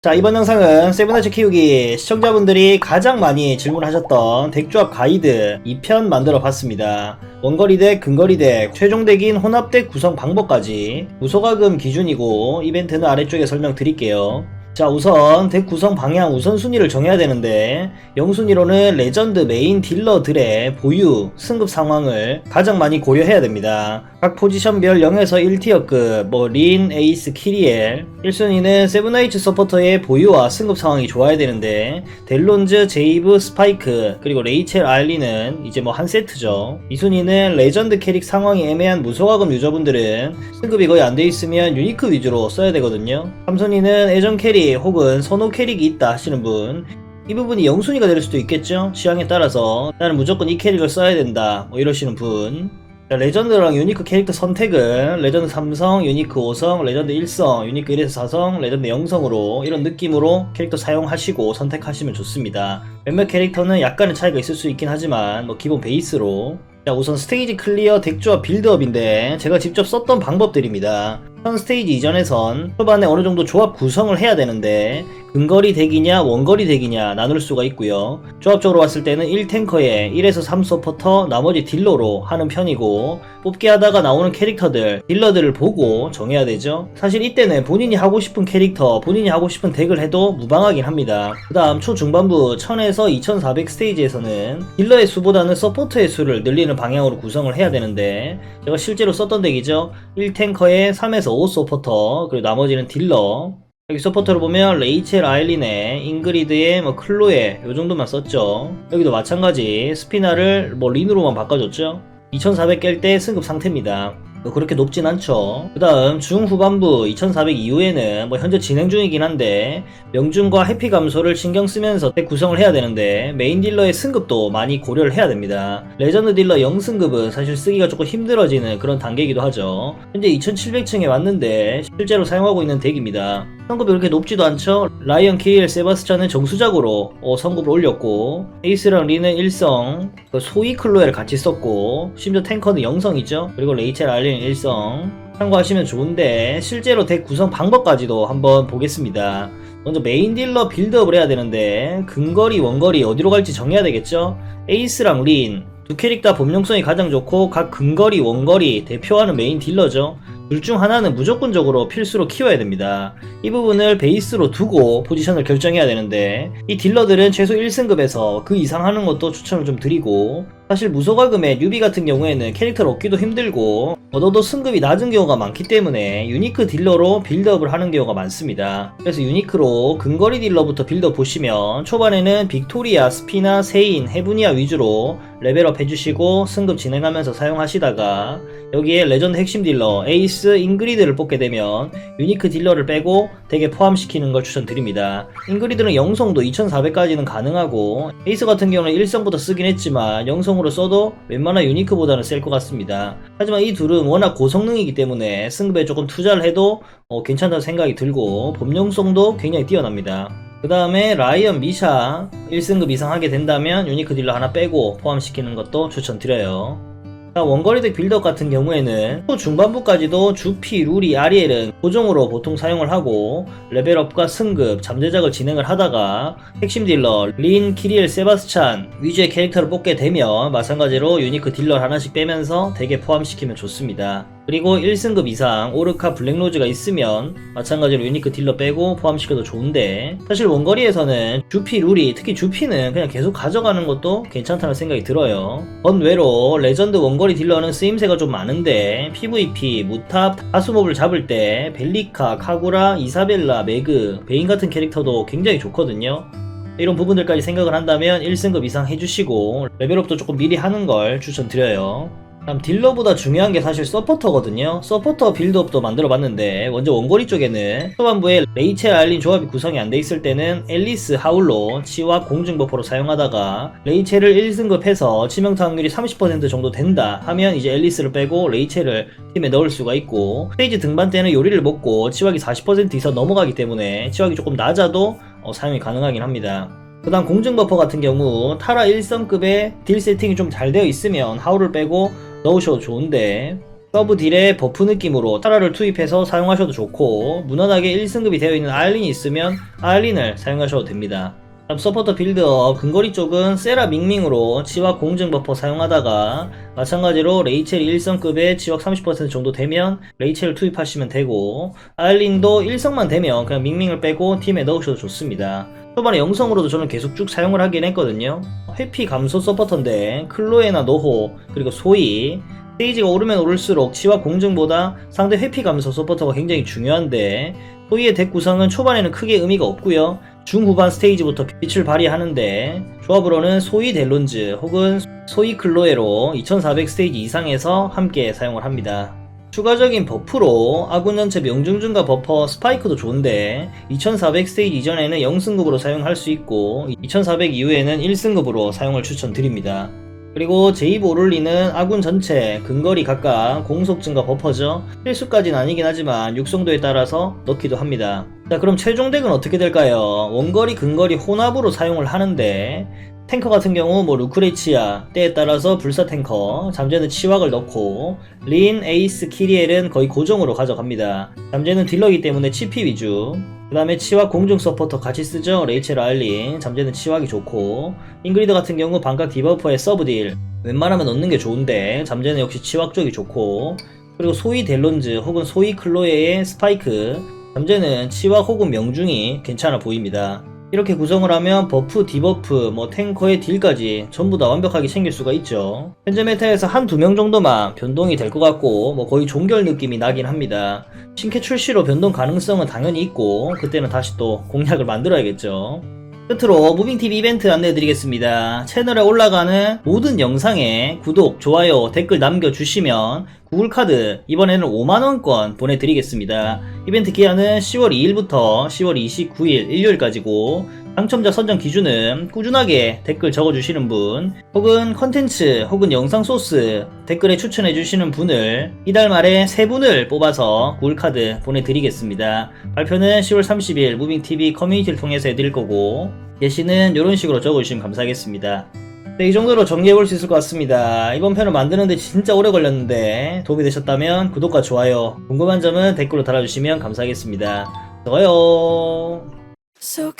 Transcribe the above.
자 이번 영상은 세븐나치 키우기 시청자분들이 가장 많이 질문하셨던 덱조합 가이드 2편 만들어 봤습니다. 원거리 덱, 근거리 덱, 최종 덱인 혼합 덱 구성 방법까지 무소가금 기준이고 이벤트는 아래쪽에 설명드릴게요 자 우선 덱 구성 방향 우선순위를 정해야 되는데 영순위로는 레전드 메인 딜러들의 보유, 승급 상황을 가장 많이 고려해야 됩니다. 각 포지션별 0에서 1티어급 뭐 린, 에이스, 키리엘 1순위는 세븐나이츠 서포터의 보유와 승급 상황이 좋아야 되는데 델론즈, 제이브, 스파이크 그리고 레이첼, 알리는 이제 뭐 한 세트죠. 2순위는 레전드 캐릭 상황이 애매한 무소가금 유저분들은 승급이 거의 안 돼 있으면 유니크 위주로 써야 되거든요. 3순위는 애정 캐릭 혹은 선호 캐릭이 있다 하시는 분. 이 부분이 영순위가 될 수도 있겠죠? 취향에 따라서 나는 무조건 이 캐릭을 써야 된다 뭐 이러시는 분. 자, 레전드랑 유니크 캐릭터 선택은 레전드 3성, 유니크 5성, 레전드 1성, 유니크 1에서 4성, 레전드 0성으로 이런 느낌으로 캐릭터 사용하시고 선택하시면 좋습니다. 몇몇 캐릭터는 약간의 차이가 있을 수 있긴 하지만 뭐 기본 베이스로 자 우선 스테이지 클리어 덱조합 빌드업인데 제가 직접 썼던 방법들입니다. 현 스테이지 이전에선 초반에 어느 정도 조합 구성을 해야 되는데 근거리 덱이냐 원거리 덱이냐 나눌 수가 있고요. 조합적으로 봤을 때는 1탱커에 1에서 3 서포터 나머지 딜러로 하는 편이고 뽑기 하다가 나오는 캐릭터들 딜러들을 보고 정해야 되죠. 사실 이때는 본인이 하고 싶은 캐릭터 본인이 하고 싶은 덱을 해도 무방하긴 합니다. 그 다음 초중반부 1000에서 2400 스테이지에서는 딜러의 수보다는 서포터의 수를 늘리는 방향으로 구성을 해야 되는데 제가 실제로 썼던 덱이죠. 1탱커에 3에서 5 서포터 그리고 나머지는 딜러 여기 서포터를 보면 레이첼 아일린의 잉그리드의 뭐 클로에 요 정도만 썼죠. 여기도 마찬가지 스피나를 뭐 린으로만 바꿔줬죠. 2400 깰 때 승급 상태입니다. 뭐 그렇게 높진 않죠. 그 다음 중후반부 2400 이후에는 뭐 현재 진행 중이긴 한데 명중과 해피 감소를 신경 쓰면서 덱 구성을 해야 되는데 메인 딜러의 승급도 많이 고려를 해야 됩니다. 레전드 딜러 0승급은 사실 쓰기가 조금 힘들어지는 그런 단계이기도 하죠. 현재 2700층에 왔는데 실제로 사용하고 있는 덱입니다. 성급이 그렇게 높지도 않죠. 라이언 키일 세바스찬은 정수작으로 어, 성급을 올렸고 에이스랑 리는 1성 그 소이 클로에를 같이 썼고 심지어 탱커는 0성이죠. 그리고 레이첼 알리는 1성 참고하시면 좋은데 실제로 덱 구성 방법까지도 한번 보겠습니다. 먼저 메인 딜러 빌드업을 해야 되는데 근거리 원거리 어디로 갈지 정해야 되겠죠. 에이스랑 린 두 캐릭 다 범용성이 가장 좋고 각 근거리 원거리 대표하는 메인 딜러죠. 둘 중 하나는 무조건적으로 필수로 키워야 됩니다. 이 부분을 베이스로 두고 포지션을 결정해야 되는데 이 딜러들은 최소 1승급에서 그 이상 하는 것도 추천을 좀 드리고 사실 무소가금의 뉴비 같은 경우에는 캐릭터를 얻기도 힘들고 얻어도 승급이 낮은 경우가 많기 때문에 유니크 딜러로 빌드업을 하는 경우가 많습니다. 그래서 유니크로 근거리 딜러부터 빌드업 보시면 초반에는 빅토리아, 스피나, 세인, 헤브니아 위주로 레벨업 해주시고 승급 진행하면서 사용하시다가 여기에 레전드 핵심 딜러 에이스, 잉그리드를 뽑게 되면 유니크 딜러를 빼고 덱에 포함시키는 걸 추천드립니다. 잉그리드는 0성도 2400까지는 가능하고 에이스 같은 경우는 1성부터 쓰긴 했지만 0성 으로 써도 웬만한 유니크보다는 셀 것 같습니다. 하지만 이 둘은 워낙 고성능이기 때문에 승급에 조금 투자를 해도 어, 괜찮다는 생각이 들고 범용성도 굉장히 뛰어납니다. 그 다음에 라이언 미샤 1승급 이상 하게 된다면 유니크 딜러 하나 빼고 포함시키는 것도 추천드려요. 자, 원거리덱 빌드업 같은 경우에는 또 중반부까지도 주피, 루리, 아리엘은 고정으로 보통 사용을 하고 레벨업과 승급, 잠재작을 진행을 하다가 핵심 딜러 린, 키리엘, 세바스찬 위주의 캐릭터를 뽑게 되면 마찬가지로 유니크 딜러 하나씩 빼면서 덱에 포함시키면 좋습니다. 그리고 1승급 이상 오르카 블랙로즈가 있으면 마찬가지로 유니크 딜러 빼고 포함시켜도 좋은데 사실 원거리에서는 주피 룰이 특히 주피는 그냥 계속 가져가는 것도 괜찮다는 생각이 들어요. 번외로 레전드 원거리 딜러는 쓰임새가 좀 많은데 PVP, 무탑, 하수몹을 잡을 때 벨리카, 카구라, 이사벨라, 매그, 베인 같은 캐릭터도 굉장히 좋거든요. 이런 부분들까지 생각을 한다면 1승급 이상 해주시고 레벨업도 조금 미리 하는 걸 추천드려요 다음 딜러보다 중요한 게 사실 서포터거든요. 서포터 빌드업도 만들어 봤는데 먼저 원거리 쪽에는 초반부에 레이첼 알린 조합이 구성이 안 돼 있을 때는 앨리스 하울로 치와 공중 버퍼로 사용하다가 레이첼을 1승급해서 치명타 확률이 30% 정도 된다 하면 이제 앨리스를 빼고 레이첼을 팀에 넣을 수가 있고 스테이지 등반 때는 요리를 먹고 치wak이 40% 이상 넘어가기 때문에 치wak이 조금 낮아도 어, 사용이 가능하긴 합니다. 그 다음 공중 버퍼 같은 경우 타라 1성급의 딜 세팅이 좀 잘 되어 있으면 하울을 빼고 넣으셔도 좋은데 서브 딜의 버프 느낌으로 타라를 투입해서 사용하셔도 좋고 무난하게 1승급이 되어 있는 아일린이 있으면 아일린을 사용하셔도 됩니다. 서포터 빌드업 근거리 쪽은 세라 밍밍으로 치확 공증 버퍼 사용하다가 마찬가지로 레이첼이 1성급에 치확 30% 정도 되면 레이첼을 투입하시면 되고 아일린도 1성만 되면 그냥 밍밍을 빼고 팀에 넣으셔도 좋습니다. 초반에 영성으로도 저는 계속 쭉 사용을 하긴 했거든요. 회피 감소 서포터인데 클로에나 노호 그리고 소이 스테이지가 오르면 오를수록 치와 공증보다 상대 회피 감소 서포터가 굉장히 중요한데 소이의 덱 구성은 초반에는 크게 의미가 없고요. 중후반 스테이지부터 빛을 발휘하는데 조합으로는 소이 델론즈 혹은 소이 클로에로 2400 스테이지 이상에서 함께 사용을 합니다. 추가적인 버프로 아군 전체 명중중과 버퍼 스파이크도 좋은데 2400 스테이지 이전에는 0승급으로 사용할 수 있고 2400 이후에는 1승급으로 사용을 추천드립니다. 그리고 제이브 오를리는 아군 전체 근거리 각각 공속 증가 버퍼죠. 필수까지는 아니긴 하지만 육성도에 따라서 넣기도 합니다. 자 그럼 최종 덱은 어떻게 될까요? 원거리 근거리 혼합으로 사용을 하는데 탱커 같은 경우 뭐 루크레치아 때에 따라서 불사 탱커 잠재는 치왁을 넣고 린, 에이스, 키리엘은 거의 고정으로 가져갑니다. 잠재는 딜러이기 때문에 치피 위주. 그 다음에 치왁 공중 서포터 같이 쓰죠. 레이첼 알린 잠재는 치왁이 좋고. 잉그리드 같은 경우 반각 디버퍼의 서브딜. 웬만하면 넣는 게 좋은데 잠재는 역시 치왁 쪽이 좋고. 그리고 소이 델론즈 혹은 소이 클로에의 스파이크. 잠재는 치왁 혹은 명중이 괜찮아 보입니다. 이렇게 구성을 하면 버프, 디버프, 뭐 탱커의 딜까지 전부 다 완벽하게 챙길 수가 있죠. 현재 메타에서 한 두 명 정도만 변동이 될 것 같고 뭐 거의 종결 느낌이 나긴 합니다. 신캐 출시로 변동 가능성은 당연히 있고 그때는 다시 또 공략을 만들어야겠죠. 끝으로 무빙TV 이벤트 안내해드리겠습니다. 채널에 올라가는 모든 영상에 구독, 좋아요, 댓글 남겨주시면 구글카드 이번에는 5만원권 보내드리겠습니다. 이벤트 기한은 10월 2일부터 10월 29일 일요일까지고 당첨자 선정 기준은 꾸준하게 댓글 적어주시는 분 혹은 컨텐츠 혹은 영상 소스 댓글에 추천해주시는 분을 이달 말에 세 분을 뽑아서 구글카드 보내드리겠습니다. 발표는 10월 30일 무빙TV 커뮤니티를 통해서 해드릴 거고 예시는 이런 식으로 적어주시면 감사하겠습니다. 네, 이 정도로 정리해볼 수 있을 것 같습니다. 이번 편을 만드는데 진짜 오래 걸렸는데 도움이 되셨다면 구독과 좋아요, 궁금한 점은 댓글로 달아주시면 감사하겠습니다. 좋아요. So